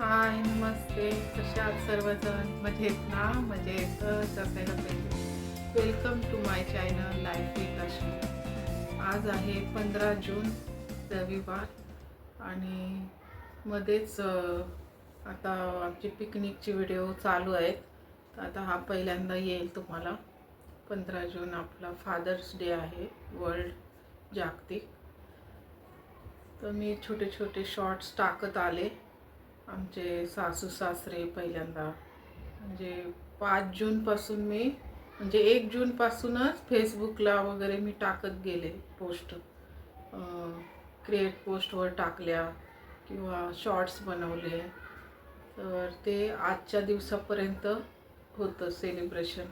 हाय नमस्ते. कशा आहात सर्वजण? मजेत ना? मजेतच असायला पाहिजे. Welcome to my channel life with Ashi आज आहे पंधरा जून रविवार. आणि मध्येच आता आमची पिकनिकची व्हिडिओ चालू आहेत. तर आता हा पहिल्यांदा येईल तुम्हाला. पंधरा जून आपला फादर्स डे आहे वर्ल्ड जागतिक तर मी छोटे छोटे शॉर्ट्स टाकत आले. आमचे सासू सासरे पहिल्यांदा. म्हणजे पाच जूनपासून मी म्हणजे एक जूनपासूनच फेसबुकला वगैरे मी टाकत गेले पोस्ट. क्रिएट पोस्टवर टाकल्या किंवा शॉर्ट्स बनवले. तर ते आजच्या दिवसापर्यंत होतं सेलिब्रेशन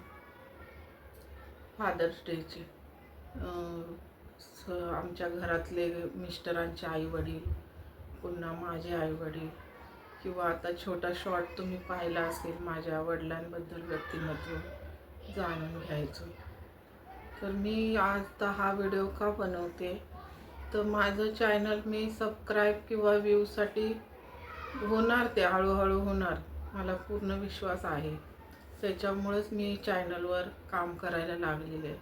फादर्स डेचे स आमच्या घरातले मिस्टरांचे आईवडील पुन्हा माझे आईवडील. किंवा आता छोटा शॉर्ट तुम्ही पाहिला असेल माझ्या वडिलांबद्दल व्यक्तिमत्व जाणून घ्यायचं. तर मी आज तर हा व्हिडिओ का बनवते? तर माझं चॅनल मी सबस्क्राईब किंवा व्ह्यूसाठी होणार ते हळूहळू होणार. मला पूर्ण विश्वास आहे. त्याच्यामुळेच मी चॅनलवर काम करायला लागलेले. आहे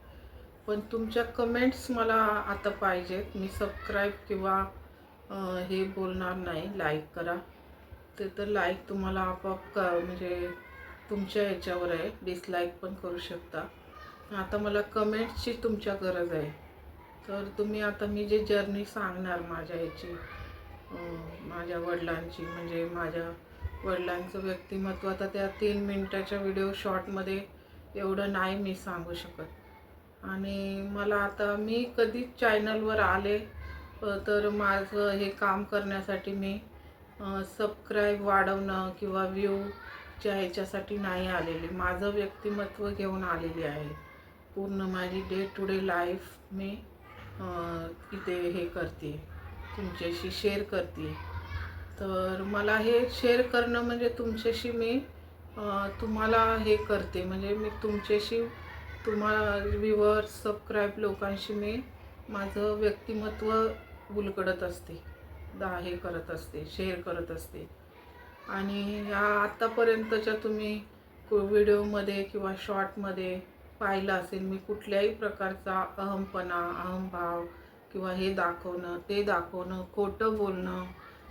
पण तुमच्या कमेंट्स मला आता पाहिजेत. मी सबस्क्राईब किंवा हे बोलणार नाही. लाईक करा. ते तर लाईक तुम्हाला आपोआप का म्हणजे तुमच्या ह्याच्यावर आहे. डिसलाईक पण करू शकता. आता मला कमेंट्सची तुमच्या गरज आहे. तर तुम्ही आता मी जे जर्नी सांगणार माझ्या ह्याची माझ्या वडिलांची म्हणजे माझ्या वडिलांचं व्यक्तिमत्व आता त्या तीन मिनटाच्या व्हिडिओ शॉर्टमध्ये एवढं नाही मी सांगू शकत. आणि मला आता मी कधीच चॅनलवर आले तर माझं हे काम करण्यासाठी मी सबस्क्राईब वाढवणं किंवा व्ह्यूच्या ह्याच्यासाठी नाही आलेली. माझं व्यक्तिमत्व घेऊन आलेली आहे. पूर्ण माझी डे टू डे लाईफ मी इथे हे करते. तुमच्याशी शेअर करते. तर मला हे शेअर करणं म्हणजे तुमच्याशी मी तुम्हाला हे करते. म्हणजे मी तुमच्याशी तुम्हाला व्ह्युअर्स सबस्क्राईब लोकांशी मी माझं व्यक्तिमत्व उलगडत असते. दा हे करत असते शेअर करत असते. आणि या आत्तापर्यंतच्या तुम्ही व्हिडिओमध्ये किंवा शॉर्टमध्ये पाहिलं असेल मी कुठल्याही प्रकारचा अहमपणा अहमभाव किंवा हे दाखवणं ते दाखवणं खोटं बोलणं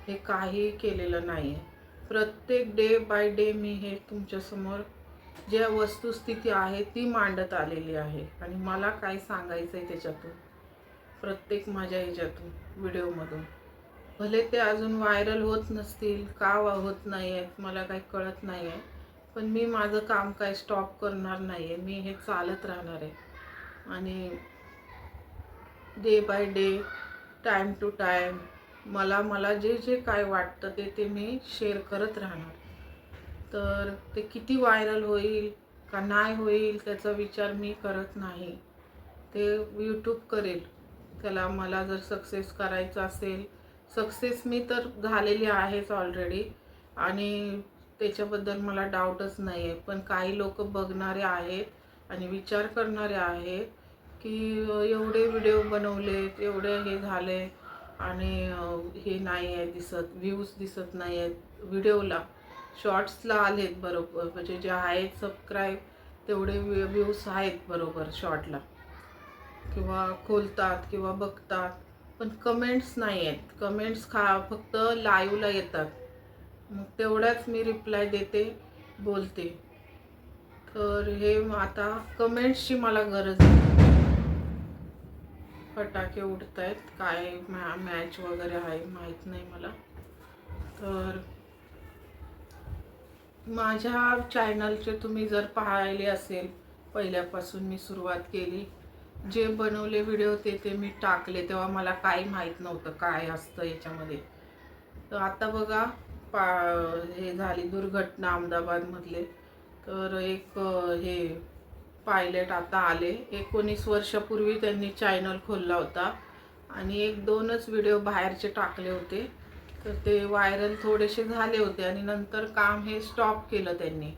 हे काही केलेलं नाही आहे प्रत्येक डे बाय डे मी हे तुमच्यासमोर ज्या वस्तुस्थिती आहे ती मांडत आलेली आहे. आणि मला काय सांगायचं आहे त्याच्यातून? प्रत्येक माझ्या ह्याच्यातून व्हिडिओमधून. भले ते अजून व्हायरल होत नसतील का वा- होत नाही आहेत मला काही कळत नाही आहे पण मी माझं काम काय स्टॉप करणार नाही आहे मी हे चालत राहणार आहे. आणि day by day time to time मला मला जे जे काय वाटतं ते ते मी शेअर करत राहणार. तर ते किती व्हायरल होईल का नाही होईल त्याचा विचार मी करत नाही. ते यूट्यूब करेल. त्याला मला जर सक्सेस करायचं असेल सक्सेस मी तर झालेली आहेच ऑलरेडी आणि त्याच्याबद्दल मला डाऊटच नाही आहे पण काही लोक बघणारे आहेत आणि विचार करणारे आहेत की एवढे व्हिडिओ बनवले एवढे हे झाले आणि हे नाही आहे दिसत व्ह्यूज दिसत नाही आहेत व्हिडिओला शॉर्ट्सला आलेत बरोबर. म्हणजे जे आहेत सबस्क्राईब तेवढे व्ह्यूज आहेत बरोबर शॉर्टला किंवा खोलतात किंवा बघतात. पण कमेंट्स नाही आहेत. कमेंट्स खा फक्त लाईवला येतात. मग तेवढ्याच मी रिप्लाय देते बोलते. तर हे आता कमेंट्सची मला गरज आहे. फटाके उडत आहेत काय मॅ मॅच वगैरे आहे माहीत नाही मला. तर माझ्या चॅनलचे तुम्ही जर पाहिले असेल पहिल्यापासून मी सुरुवात केली जे बनवले व्हिडिओ ते ते मी टाकले तेव्हा मला काही माहीत नव्हतं काय असतं याच्यामध्ये. तर आता बघा पा हे झाली दुर्घटना अहमदाबादमधले. तर एक हे पायलट आता आले. एकोणीस वर्षापूर्वी त्यांनी चॅनल खोलला होता. आणि एक दोनच व्हिडिओ बाहेरचे टाकले होते. तर ते व्हायरल थोडेसे झाले होते आणि नंतर काम हे स्टॉप केलं त्यांनी.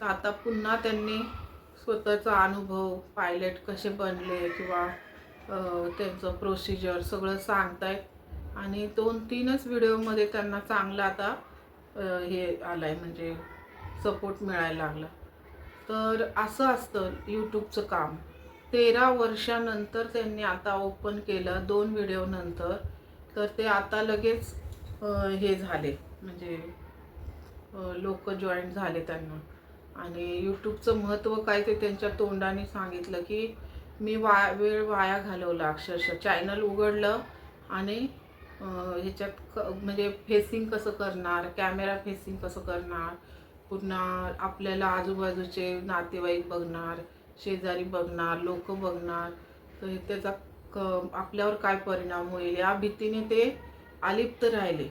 तर आता पुन्हा त्यांनी स्वतःचा अनुभव पायलट कसे बनले किंवा त्यांचं प्रोसिजर सगळं सांगतायत आणि दोन तीनच व्हिडिओमध्ये त्यांना चांगलं आता हे आलं आहे म्हणजे सपोर्ट मिळायला लागला. तर असं असतं यूट्यूबचं काम. तेरा वर्षानंतर त्यांनी आता ओपन केलं दोन व्हिडिओनंतर तर ते आता लगेच हे झाले. म्हणजे लोक जॉईन झाले त्यांना. आणि यूट्यूबचं महत्त्व काय ते त्यांच्या तोंडाने सांगितलं की मी वा वेळ वाया घालवला. अक्षरशः चॅनल उघडलं आणि ह्याच्यात क म्हणजे फेसिंग कसं करणार कॅमेरा फेसिंग कसं करणार पुन्हा आपल्याला आजूबाजूचे नातेवाईक बघणार शेजारी बघणार लोक बघणार तर त्याचा क आपल्यावर काय परिणाम होईल? या भीतीने ते अलिप्त राहिले.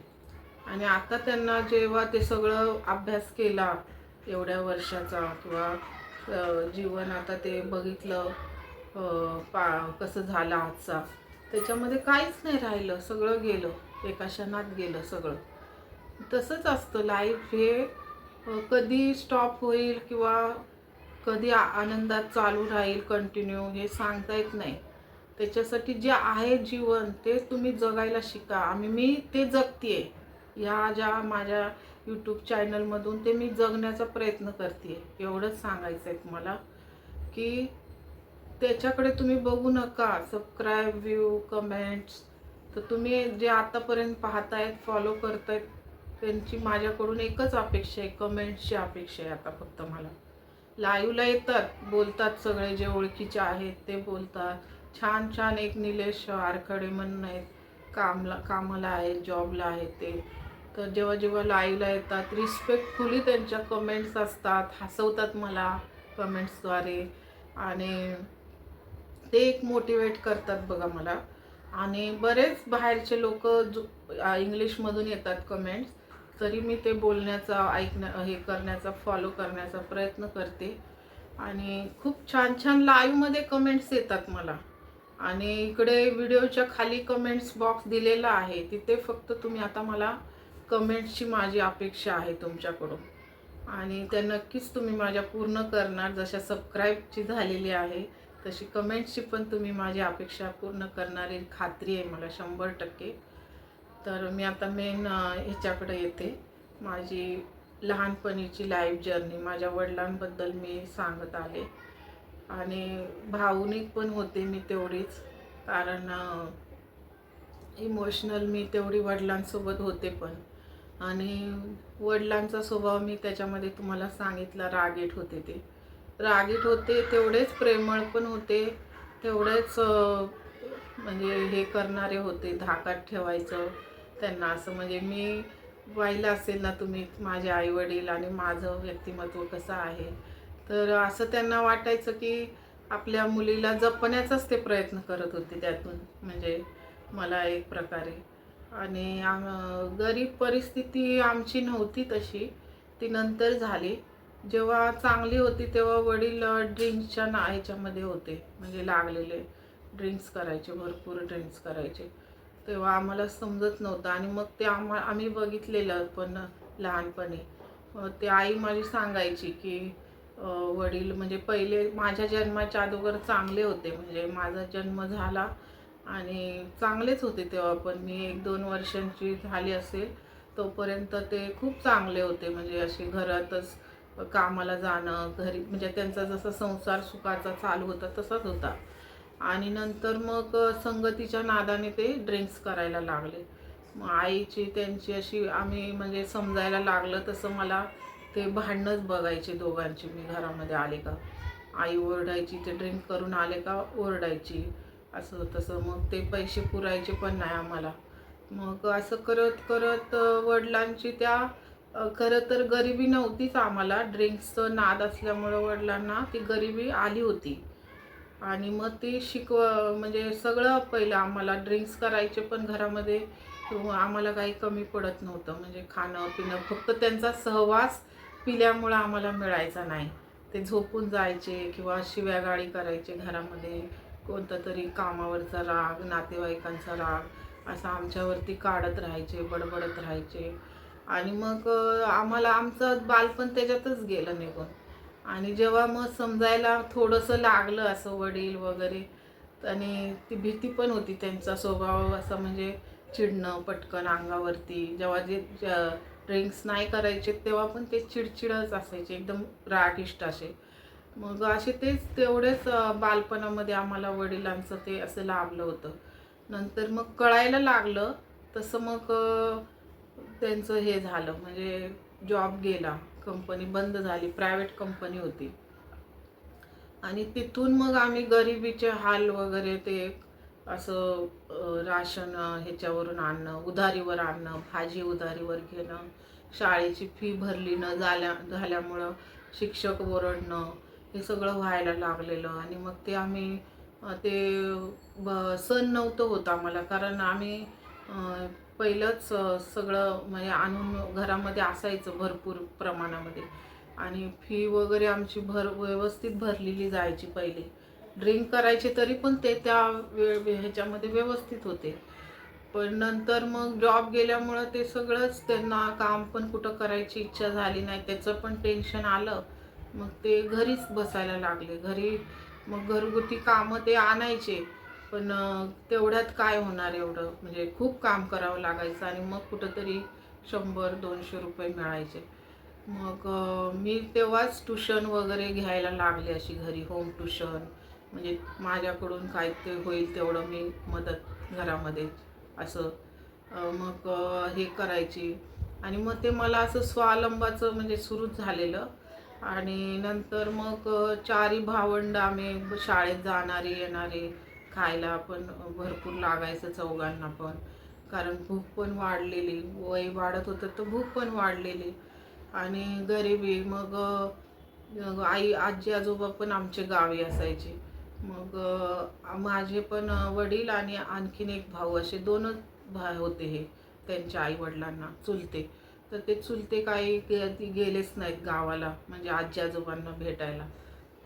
आणि आता त्यांना जेव्हा ते सगळं अभ्यास केला एवढ्या वर्षाचा किंवा जीवन आता ते बघितलं पा कसं झालं आजचा. त्याच्यामध्ये काहीच नाही राहिलं सगळं गेलं एका क्षणात गेलं सगळं. तसंच असतं लाईफ हे कधी स्टॉप होईल किंवा कधी आनंदात चालू राहील कंटिन्यू हे सांगता येत नाही. त्याच्यासाठी जे आहे जीवन ते तुम्ही जगायला शिका. आम्ही मी ते जगतेय. ह्या ज्या माझ्या यूट्यूब चॅनलमधून ते मी जगण्याचा प्रयत्न करते एवढंच सांगायचं आहे तुम्हाला की त्याच्याकडे तुम्ही बघू नका. सबस्क्राईब व्ह्यू कमेंट्स तर तुम्ही जे आतापर्यंत पाहतायत फॉलो करतायत त्यांची माझ्याकडून एकच अपेक्षा आहे. कमेंट्सची अपेक्षा आहे आता फक्त मला. लाईव्हला येतात. बोलतात सगळे जे ओळखीचे आहेत ते बोलतात. छान छान एक निलेश आरखडे म्हणून आहेत. कामला कामाला आहेत जॉबला आहेत ते. तर जेव्हा जेव्हा लाईव्हला येतात रिस्पेक्टफुली त्यांच्या कमेंट्स असतात हसवतात मला कमेंट्सद्वारे आणि ते एक मोटिवेट करतात बघा मला. आणि बरेच बाहेरचे लोक जो इंग्लिशमधून येतात कमेंट्स तरी मी ते बोलण्याचा ऐकण्या हे करण्याचा फॉलो करण्याचा प्रयत्न करते. आणि खूप छान छान लाईव्हमध्ये कमेंट्स येतात मला. आणि इकडे व्हिडिओच्या खाली कमेंट्स बॉक्स दिलेला आहे. तिथे फक्त तुम्ही आता मला कमेंट्सची माझी अपेक्षा आहे तुमच्याकडून. आणि त्या नक्कीच तुम्ही माझ्या पूर्ण करणार जशा सबस्क्राईबची झालेली आहे तशी कमेंट्सची पण तुम्ही माझी अपेक्षा पूर्ण करणारी खात्री आहे मला शंभर टक्के. तर मी आता मेन ह्याच्याकडे येते. माझी लहानपणीची लाईफ जर्नी माझ्या वडिलांबद्दल मी सांगत आले आणि भावनिक पण होते मी तेवढीच कारण इमोशनल मी तेवढी वडिलांसोबत होते पण. आणि वडिलांचा स्वभाव मी त्याच्यामध्ये तुम्हाला सांगितला रागीट होते ते. रागीट होते तेवढेच प्रेमळ पण होते तेवढेच म्हणजे हे करणारे होते धाकात ठेवायचं त्यांना असं. म्हणजे मी पाहिलं असेल ना तुम्ही माझे आई वडील आणि माझं व्यक्तिमत्व कसं आहे? तर असं त्यांना वाटायचं की आपल्या मुलीला जपण्याचाच ते प्रयत्न करत होते त्यातून. म्हणजे मला एक प्रकारे. आणि आम- गरीब परिस्थिती आमची नव्हती तशी. ती नंतर झाली. जेव्हा चांगली होती तेव्हा वडील ड्रिंक्सच्या ना ह्याच्यामध्ये होते. म्हणजे लागलेले ड्रिंक्स करायचे भरपूर ड्रिंक्स करायचे. तेव्हा आम्हाला समजत नव्हतं. आणि मग ते आम्हा आम्ही बघितलेलं पण लहानपणी. ते आई माझी सांगायची की वडील म्हणजे पहिले माझ्या जन्माच्या अगोदर चांगले होते. म्हणजे माझा जन्म झाला. आणि चांगलेच होते तेव्हा पण. मी एक दोन वर्षांची झाली असेल तोपर्यंत ते खूप चांगले होते. म्हणजे असे घरातच कामाला जाणं घरी म्हणजे त्यांचा जसा संसार सुखाचा चालू होता तसाच होता. आणि नंतर मग संगतीच्या नादाने ते ड्रिंक्स करायला लागले. मग आईची त्यांची अशी आम्ही म्हणजे समजायला लागलं तसं मला ते भांडणंच बघायचे दोघांची. मी घरामध्ये आले का? आई ओरडायची ते ड्रिंक करून आले का? ओरडायची. असं तसं. मग ते पैसे पुरायचे पण नाही आम्हाला. मग असं करत करत वडिलांची त्या खरं तर गरिबी नव्हतीच आम्हाला. ड्रिंक्सचं नाद असल्यामुळं वडिलांना ती गरिबी आली होती. आणि मग ती शिकव म्हणजे सगळं पहिलं आम्हाला. ड्रिंक्स करायचे पण घरामध्ये किंवा आम्हाला काही कमी पडत नव्हतं. म्हणजे खाणं पिणं फक्त त्यांचा सहवास पिल्यामुळं आम्हाला मिळायचा नाही. ते झोपून जायचे किंवा शिव्यागाळी करायचे घरामध्ये. कोणता तरी कामावरचा राग नातेवाईकांचा राग असा आमच्यावरती काढत राहायचे बडबडत राहायचे. आणि मग आम्हाला आमचं बालपण त्याच्यातच गेलं निघून. आणि जेव्हा मग समजायला थोडंसं लागलं असं वडील वगैरे आणि ती भीती पण होती त्यांचा स्वभाव असा म्हणजे चिडणं पटकन अंगावरती. जेव्हा जे ड्रिंक्स नाही करायचे तेव्हा पण ते चिडचिडच असायचे एकदम रागिष्ट असे. मग असे तेच तेवढेच बालपणामध्ये आम्हाला वडिलांचं ते असं लाभलं होतं. नंतर मग कळायला लागलं तसं मग त्यांचं हे झालं म्हणजे जॉब गेला कंपनी बंद झाली प्रायव्हेट कंपनी होती. आणि तिथून मग आम्ही गरिबीचे हाल वगैरे ते असं राशन ह्याच्यावरून आणणं उधारीवर आणणं भाजी उधारीवर घेणं शाळेची फी भरली न झाल्या झाल्यामुळं शिक्षक ओरडणं हे सगळं व्हायला लागलेलं आणि मग ते आम्ही ते ब सण नव्हतं होत आम्हाला. कारण आम्ही पहिलंच सगळं म्हणजे आणून घरामध्ये असायचं भरपूर प्रमाणामध्ये. आणि फी वगैरे आमची भर व्यवस्थित भरलेली जायची पहिली. ड्रिंक करायचे तरी पण ते त्या वे ह्याच्यामध्ये व्यवस्थित होते. पण नंतर मग जॉब गेल्यामुळं ते सगळंच त्यांना काम पण कुठं करायची इच्छा झाली नाही त्याचं पण टेन्शन आलं. मग ते घरीच बसायला लागले. घरी मग घरगुती कामं ते आणायचे. पण तेवढ्यात काय होणार एवढं? म्हणजे खूप काम करावं लागायचं आणि मग कुठंतरी शंभर दोनशे रुपये मिळायचे. मग मी तेव्हाच ट्युशन वगैरे घ्यायला लागले अशी घरी. Home tuition. म्हणजे माझ्याकडून काय ते होईल तेवढं मी मदत घरामध्ये असं मग हे करायची. आणि मग ते मला असं स्वावलंबाचं म्हणजे सुरूच झालेलं. आणि नंतर मग चारी भावंड आम्ही शाळेत जाणारे येणारे खायला पण भरपूर लागायचं चौघांना पण. कारण भूक पण वाढलेली. वय वाढत होतं तर भूक पण वाढलेली. आणि गरिबी मग आई आजी आजोबा पण आमचे गावी असायचे. मग माझे पण वडील आणि आणखीन एक भाऊ असे दोनच भा होते हे त्यांच्या आई वडिलांना चुलते. तर ते चुलते काही ती गेलेच नाहीत गावाला म्हणजे आजी आजोबांना भेटायला.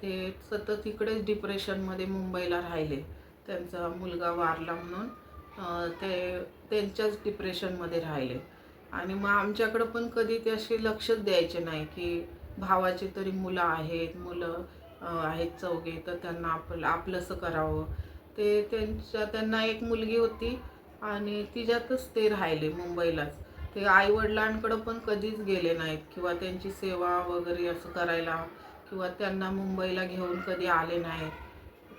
ते सतत इकडेच डिप्रेशनमध्ये मुंबईला राहिले. त्यांचा मुलगा वारला म्हणून ते त्यांच्याच डिप्रेशनमध्ये राहिले. आणि मग आमच्याकडं पण कधी ते असे लक्षच द्यायचे नाही की भावाचे तरी मुलं आहेत मुलं आहेत चौघे तर त्यांना आपलं आपलंसं करावं. ते त्यांच्या त्यांना एक मुलगी होती आणि तिच्यातच ते राहिले मुंबईलाच. ते आईवडिलांकडं पण कधीच गेले नाहीत. किंवा त्यांची सेवा वगैरे असं करायला किंवा त्यांना मुंबईला घेऊन कधी आले नाहीत.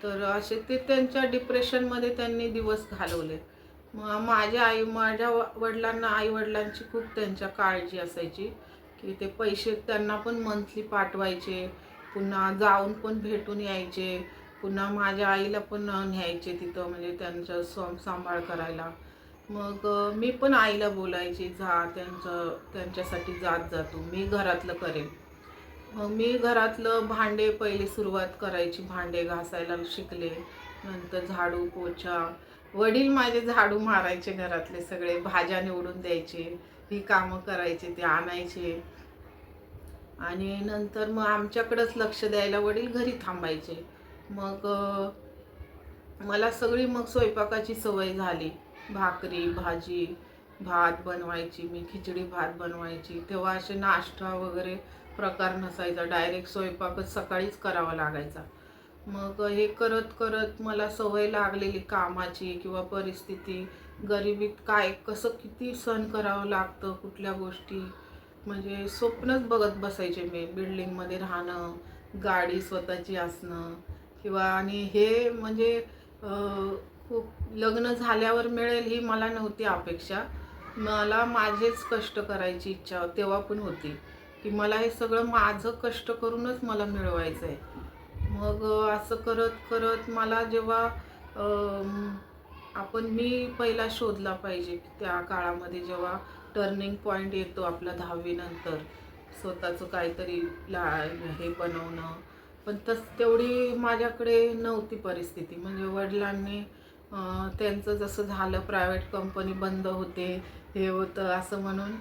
तर असे ते त्यांच्या डिप्रेशनमध्ये त्यांनी दिवस घालवले. मग माझ्या आई माझ्या वडिलांना आई वडिलांची खूप त्यांच्या काळजी असायची. की ते पैसे त्यांना पण मंथली पाठवायचे. पुन्हा जाऊन पण भेटून यायचे. पुन्हा माझ्या आईला पण न्यायचे तिथं म्हणजे त्यांचं सं सांभाळ करायला. मग मी पण आईला बोलायची जा त्यांचं त्यांच्यासाठी जात जातो मी घरातलं करेन. मग मी घरातलं भांडे पहिले सुरुवात करायची भांडे घासायला शिकले नंतर झाडू पोछा. वडील माझे झाडू मारायचे घरातले सगळे भाज्या निवडून द्यायचे ही कामं करायचे ते आणायचे. आणि नंतर मग आमच्याकडंच लक्ष द्यायला वडील घरी थांबायचे. मग मला सगळी मग स्वयंपाकाची सवय झाली. भाकरी भाजी भात बनवायची मी खिचडी भात बनवायची. तेव्हा असे नाश्ता वगैरे प्रकार नसायचा. डायरेक्ट स्वयंपाकच सकाळीच करावा लागायचा. मग हे करत करत मला सवय लागलेली कामाची किंवा परिस्थिती. गरिबीत काय कसं किती सण करावं लागतं कुठल्या गोष्टी. म्हणजे स्वप्नच बघत बसायचे मी. बिल्डिंगमध्ये राहणं गाडी स्वतःची असणं. किंवा आणि हे म्हणजे खूप लग्न झाल्यावर मिळेल ही मला नव्हती अपेक्षा. मला माझेच कष्ट करायची इच्छा तेव्हा पण होती की मला हे सगळं माझं कष्ट करूनच मला मिळवायचं आहे मग असं करत करत मला जेव्हा आपण मी पहिला शोधला पाहिजे की त्या काळामध्ये जेव्हा टर्निंग पॉईंट येतो आपला दहावीनंतर स्वतःचं काहीतरी ला हे बनवणं. पण तस तेवढी माझ्याकडे नव्हती परिस्थिती. म्हणजे वडिलांनी त्यांचं जसं झालं प्रायव्हेट कंपनी बंद होते हे होतं असं म्हणून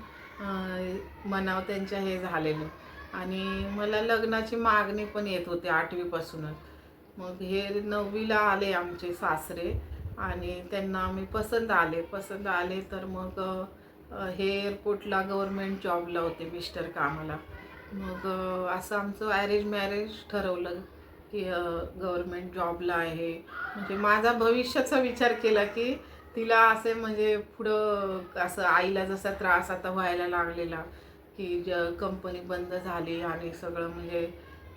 मनाव त्यांच्या हे झालेलं. आणि मला लग्नाची मागणी पण येत होती आठवीपासूनच. मग हे नववीला आले आमचे सासरे आणि त्यांना आम्ही पसंत आले. पसंत आले तर मग हे एअरपोर्टला गव्हर्मेंट जॉबला होते मिस्टर कामाला. मग असं आमचं ॲरेंज मॅरेज ठरवलं. की गव्हर्मेंट जॉबला आहे. म्हणजे माझा भविष्याचा विचार केला की तिला असे म्हणजे पुढं असं आईला जसा त्रास आता व्हायला लागलेला की ज कंपनी बंद झाली आणि सगळं म्हणजे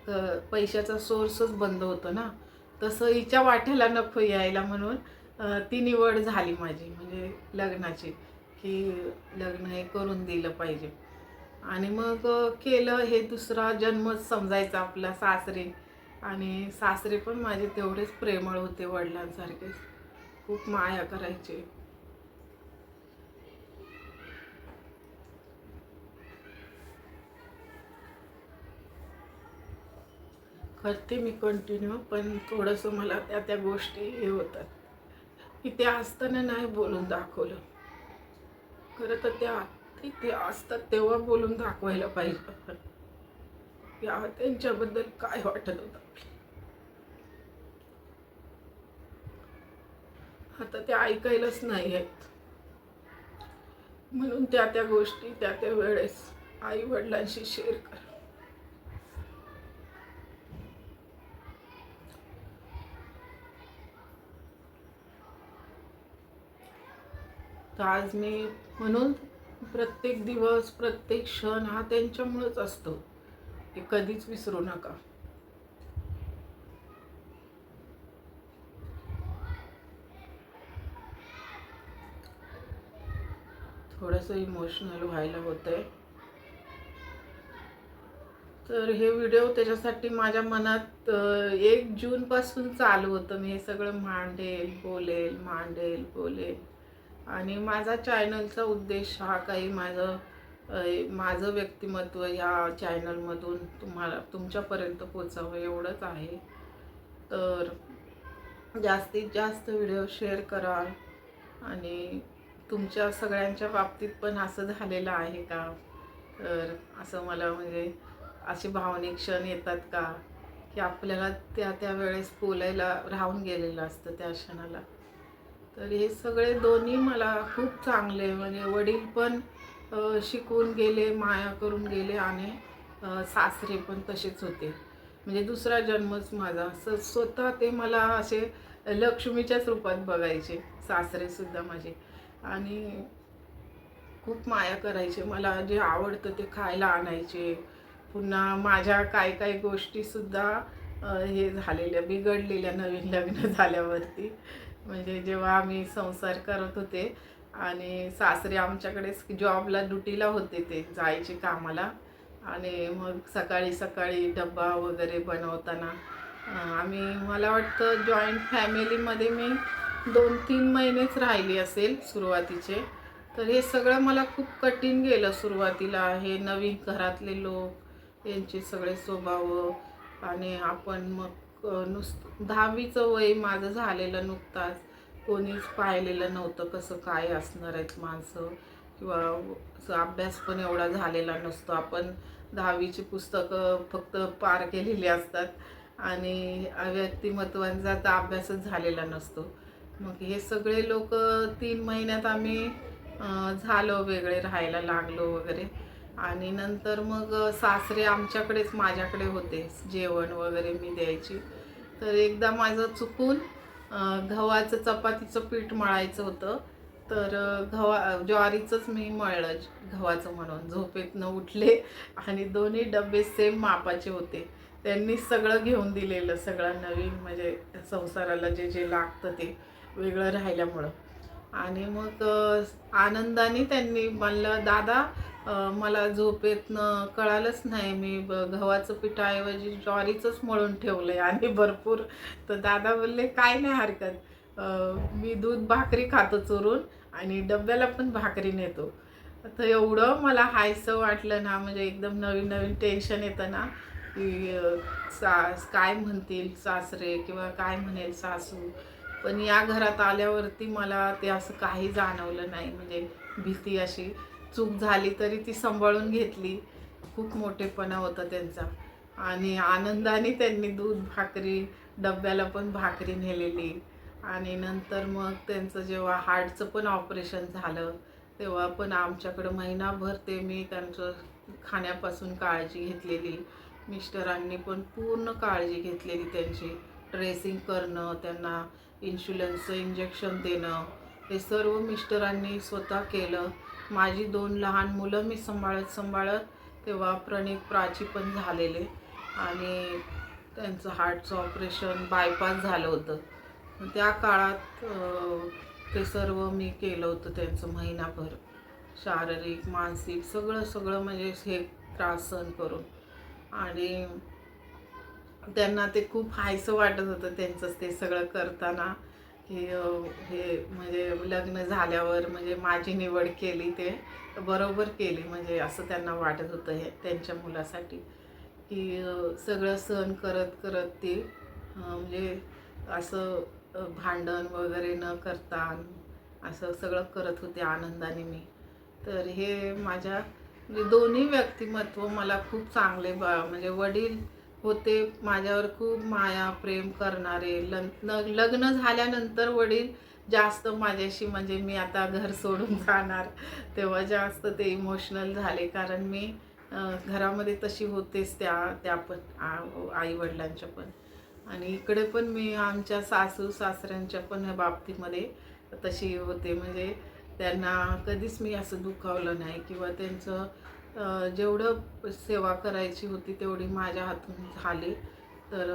क- पैशाचा सोर्सच बंद होतो ना. तसं हिच्या वाट्याला नको यायला म्हणून ती निवड झाली माझी म्हणजे लग्नाची. की लग्न हे करून दिलं पाहिजे. आणि मग केलं हे दुसरा जन्मच समजायचा आपला सासरे. आणि सासरे पण माझे तेवढेच प्रेमळ होते वडिलांसारखेच खूप माया करायचे. करते मी कंटिन्यू पण थोडंसं मला त्या त्या गोष्टी हे होतात. की त्या असताना नाही बोलून दाखवलं. खरं तर त्या ते- ते असतात तेव्हा बोलून दाखवायला पाहिजे. आपण या त्यांच्याबद्दल काय वाटत होतं? आता ते ऐकायलाच नाही आहेत. म्हणून त्या त्या गोष्टी त्या त्या वेळेस आई वडिलांशी शेअर कर. तर आज मी म्हणून प्रत्येक दिवस प्रत्येक क्षण हा त्यांच्यामुळेच असतो. हे कधीच विसरू नका. थोडंसं इमोशनल व्हायला होतंय. तर हे व्हिडिओ त्याच्यासाठी माझ्या मनात एक एक जूनपासून चालू होतं. मी हे सगळं मांडेल बोलेल मांडेल बोलेल. आणि माझा चॅनलचा उद्देश हा काही माझं माझं व्यक्तिमत्व ह्या चॅनलमधून तुम्हाला तुमच्यापर्यंत पोचावं एवढंच आहे. तर जास्तीत जास्त व्हिडिओ शेअर करा आणि तुमच्या सगळ्यांच्या बाबतीत पण असं झालेलं आहे का? तर असं मला म्हणजे असे भावनिक क्षण येतात का? की आपल्याला त्या त्या वेळेस बोलायला राहून गेलेलं असतं त्या क्षणाला. तर हे सगळे दोन्ही मला खूप चांगले म्हणजे वडील पण शिकून गेले माया करून गेले आणि सासरे पण तसेच होते. म्हणजे दुसरा जन्मच माझा. स स्वतः ते मला असे लक्ष्मीच्याच रूपात बघायचे. सासरेसुद्धा माझे. आणि खूप माया करायचे. मला जे आवडतं ते खायला आणायचे. पुन्हा माझ्या काय काय गोष्टीसुद्धा हे झालेल्या बिघडलेल्या नवीन लग्न झाल्यावरती. म्हणजे जेव्हा आम्ही संसार करत होते आणि सासरे आमच्याकडेच जॉबला ड्युटीला होते ते जायचे कामाला. आणि मग सकाळी सकाळी डब्बा वगैरे बनवताना आम्ही मला वाटतं जॉईंट फॅमिलीमध्ये मी दोन तीन महिनेच राहिली असेल सुरुवातीचे. तर हे सगळं मला खूप कठीण गेलं सुरुवातीला. हे नवीन घरातले लोक यांचे सगळे स्वभाव आणि आपण मग नुसतं दहावीचं वय माझं झालेलं नुकताच. कोणीच पाहिलेलं नव्हतं कसं काय असणार आहेत माणसं. किंवा असं अभ्यास पण एवढा झालेला नसतो. आपण दहावीची पुस्तकं फक्त पार केलेली असतात. आणि व्यक्तिमत्वांचा तर अभ्यासच झालेला नसतो. मग हे सगळे लोक तीन महिन्यात आम्ही झालो वेगळे राहायला लागलो वगैरे. आणि नंतर मग सासरे आमच्याकडेच माझ्याकडे होते. जेवण वगैरे मी द्यायची. तर एकदा माझं चुकून गव्हाचं चपातीचं पीठ मळायचं होतं. तर गव्हा ज्वारीचंच मी मळलं गव्हाचं म्हणून. झोपेतनं उठले आणि दोन्ही डबे सेम मापाचे होते. त्यांनी सगळं घेऊन दिलेलं सगळं नवीन म्हणजे संसाराला जे जे लागतं ते वेगळं राहिल्यामुळं. आणि मग आनंदाने त्यांनी म्हणलं दादा मला झोपेतनं कळालंच नाही मी ब गव्हाचं पिठाऐवजी ज्वारीचंच मळून ठेवलं आहे आणि भरपूर. तर दादा बोलले काय नाही हरकत. मी दूध भाकरी खातो चोरून आणि डब्याला पण भाकरी नेतो. तर एवढं मला हायसं वाटलं ना म्हणजे एकदम नवीन नवीन टेन्शन येतं ना की सास सा काय म्हणतील सासरे किंवा काय म्हणेल सासू. पण या घरात आल्यावरती मला ते असं काही जाणवलं नाही. म्हणजे भीती अशी चूक झाली तरी ती सांभाळून घेतली. खूप मोठेपणा होता त्यांचा. आणि आनंदाने त्यांनी दूध भाकरी डब्याला पण भाकरी नेलेली. आणि नंतर मग त्यांचं जेव्हा हार्टचं पण ऑपरेशन झालं तेव्हा पण आमच्याकडं महिनाभर ते मी त्यांचं खाण्यापासून काळजी घेतलेली. मिस्टरांनी पण पूर्ण काळजी घेतलेली त्यांची. ड्रेसिंग करणं त्यांना इन्शुलन्सचं इंजेक्शन देणं हे सर्व मिस्टरांनी स्वतः केलं. माझी दोन लहान मुलं मी सांभाळत सांभाळत तेव्हा प्रणित प्राची पण झालेले आणि त्यांचं हार्टचं ऑपरेशन बायपास झालं होतं. त्या काळात ते सर्व मी केलं होतं त्यांचं महिनाभर. शारीरिक मानसिक सगळं सगळं म्हणजे हे त्रास सहन करून. आणि त्यांना ते खूप हायसं वाटत होतं त्यांचंच ते सगळं करताना. की हे म्हणजे लग्न झाल्यावर म्हणजे माझी निवड केली ते. बरोबर केली म्हणजे असं त्यांना वाटत होतं हे त्यांच्या मुलासाठी. की सगळं सहन करत करत ते म्हणजे असं भांडण वगैरे न करता असं सगळं करत होते आनंदाने मी. तर हे माझ्या म्हणजे दोन्ही व्यक्तिमत्व मला खूप चांगले बा म्हणजे वडील होते. माझ्यावर खूप माया प्रेम करणारे लग्न लग्न झाल्यानंतर वडील जास्त माझ्याशी म्हणजे मी आता घर सोडून जाणार तेव्हा जास्त ते इमोशनल झाले. कारण मी घरामध्ये तशी होतेच त्या त्या पण आई वडिलांच्या पण. आणि इकडे पण मी आमच्या सासू सासऱ्यांच्या पण बाबतीमध्ये तशी होते. म्हणजे त्यांना कधीच मी असं दुखावलं नाही किंवा त्यांचं जेवढं सेवा करायची होती तेवढी माझ्या हातून झाली. तर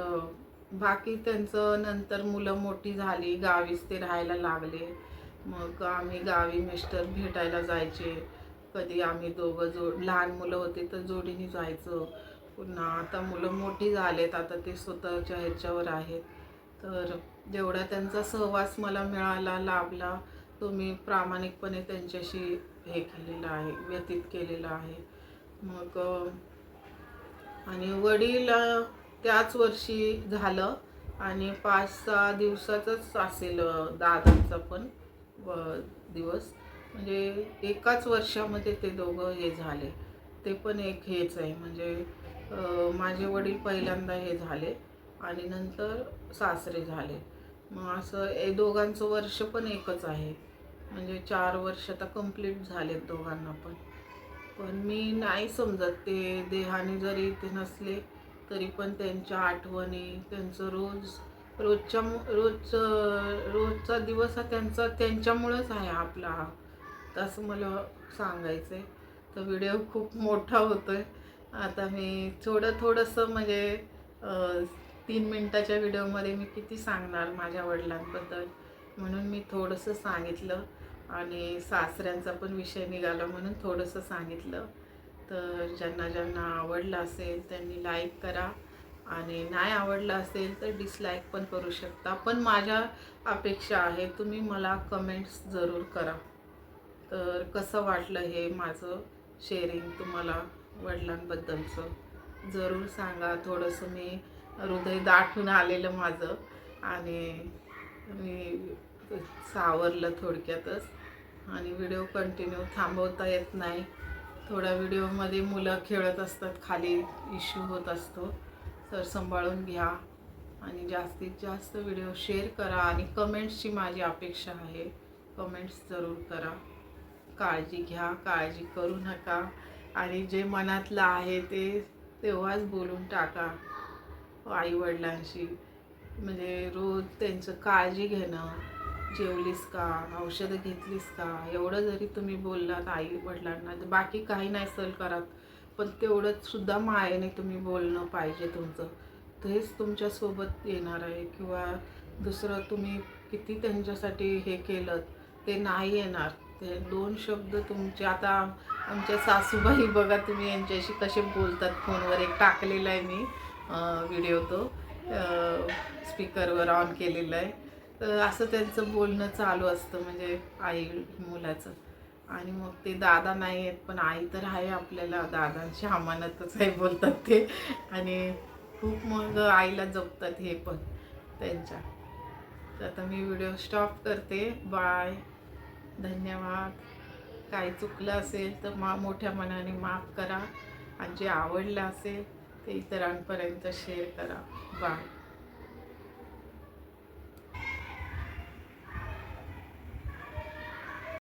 बाकी त्यांचं नंतर मुलं मोठी झाली गावीच ते राहायला लागले. मग आम्ही गावी मिस्टर भेटायला जायचे. कधी आम्ही दोघं जोड लहान मुलं होते तर जोडीने जायचं. पुन्हा आता मुलं मोठी झालेत आता ते स्वतःच्या ह्याच्यावर आहेत. तर जेवढा त्यांचा सहवास मला मिळाला लाभला तो मी प्रामाणिकपणे त्यांच्याशी हे केलेलं आहे व्यतीत केलेलं आहे. मग आणि वडील त्याच वर्षी झालं आणि पाच सहा दिवसाचंच असेल अं, दादांचा पण दिवस. म्हणजे एकाच वर्षामध्ये ते दोघं हे झाले. ते पण एक हेच आहे. म्हणजे माझे वडील पहिल्यांदा हे झाले आणि नंतर सासरे झाले. मग असं हे दोघांचं वर्ष पण एकच आहे. म्हणजे चार वर्ष आता कंप्लीट झालेत दोघांना पण. पण मी नाही समजत ते देहाने जरी ते नसले तरी पण त्यांच्या आठवणी त्यांचं रोज रोजच्या रोज रोजचा दिवस हा त्यांचा त्यांच्यामुळंच आहे आपला हा. तसं मला सांगायचं आहे तर व्हिडिओ खूप मोठा होतो आहे आता मी थोडं थोडंसं म्हणजे तीन मिनटाच्या व्हिडिओमध्ये मी किती सांगणार माझ्या वडिलांबद्दल? म्हणून मी थोडंसं सांगितलं. आणि सासऱ्यांचा पण विषय निघाला म्हणून थोडंसं सांगितलं. तर ज्यांना ज्यांना आवडलं असेल त्यांनी लाईक करा. आणि नाही आवडलं असेल तर डिसलाईक पण करू शकता. पण माझ्या अपेक्षा आहे तुम्ही मला कमेंट्स जरूर करा. तर कसं वाटलं हे माझं शेअरिंग तुम्हाला वडिलांबद्दलचं? जरूर सांगा. थोडंसं मी हृदय दाटून आलेलं माझं. आणि मी सावरलं थोडक्यातच. आणि व्हिडिओ कंटिन्यू थांबवता येत नाही. थोड्या व्हिडिओमध्ये मुलं खेळत असतात खाली इश्यू होत असतो. तर सांभाळून घ्या आणि जास्तीत जास्त व्हिडिओ शेअर करा आणि कमेंट्सची माझी अपेक्षा आहे. कमेंट्स जरूर करा. काळजी घ्या काळजी करू नका. आणि जे मनातलं आहे ते तेव्हाच बोलून टाका आईवडिलांशी. म्हणजे रोज त्यांचं काळजी घेणं जेवलीस का? औषधं घेतलीस का? एवढं जरी तुम्ही बोललात आई वडिलांना तर बाकी काही नाही सल करत. पण तेवढंच सुद्धा मायेने तुम्ही बोलणं पाहिजे तुमचं. तेच तुमच्यासोबत येणार आहे. किंवा दुसरं तुम्ही किती त्यांच्यासाठी हे केलं ते नाही येणार. ते दोन शब्द तुमचे आता आमच्या सासूबाई बघा तुम्ही यांच्याशी कसे बोलतात फोनवर. एक टाकलेला आहे मी व्हिडिओ तो स्पीकरवर ऑन केलेला आहे. तर असं त्यांचं बोलणं चालू असतं म्हणजे आई मुलाचं. आणि मग ते दादा नाही आहेत पण आई तर आहे आपल्याला. दादांशी अमानतच आहे बोलतात ते. आणि खूप मग आईला जपतात हे पण त्यांच्या. तर आता मी व्हिडिओ स्टॉप करते. बाय. धन्यवाद. काय चुकलं असेल तर मा मोठ्या मनाने माफ करा. आणि जे आवडलं असेल ते इतरांपर्यंत शेअर करा. बाय.